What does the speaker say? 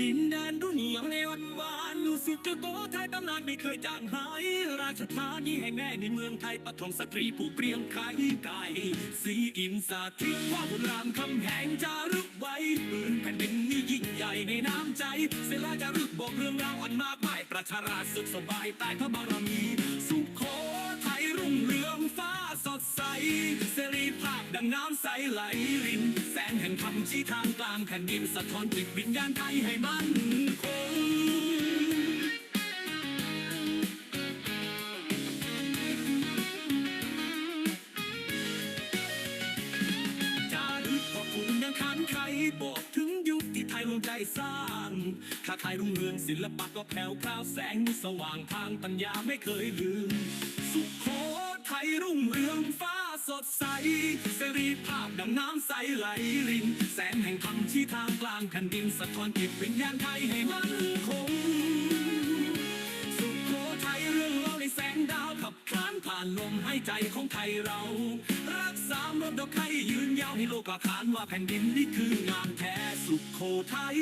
ดินแดนรุ่นเหลืองในวันวานลูสุดจะโตไทยตำนานไม่เคยจางหาย ราชธานีแห่งแม่ในเมืองไทยปฐมสตรีผู้เปรียงไข่ไก่สีอินสาธิตว่าบุรามคำแหงจารึกไว้ปืนแผ่นดินนี้ยิ่งใหญ่ในน้ำใจ เสลาจารึกบอกเรื่องราวอันมากมายประชาราชสุขสบายใต้พระบารมี สุขโข ดังน้ำใสไหลริน แสงแห่งธรรมชี้ทางกลางแผ่นดินสะท้อนจิตวิญญาณไทยให้มั่นคงจารึกพ่อคุณยังขันใครบอกถึงยุคที่ไทยรวมใจสร้างถ้าไทยรุ่งเรืองศิลปะก็แผ่วพราวแสงสว่างทางปัญญาไม่เคยลืม สุขโขทัยรุ่งเรืองฟ้า สดใส เสรีภาพดังน้ำใสไหลริน แสงแห่งธรรมที่ทางกลางแผ่นดินสะท้อนจิตวิญญาณไทยให้มั่นคง สุโขทัยเรื่องเล่าในแสงดาวขับคลานผ่านลมให้ใจของไทยเรา รักษามรดกให้ยืนยาวให้โลกอาคารว่าแผ่นดินนี้คืองามแท้สุโขทัย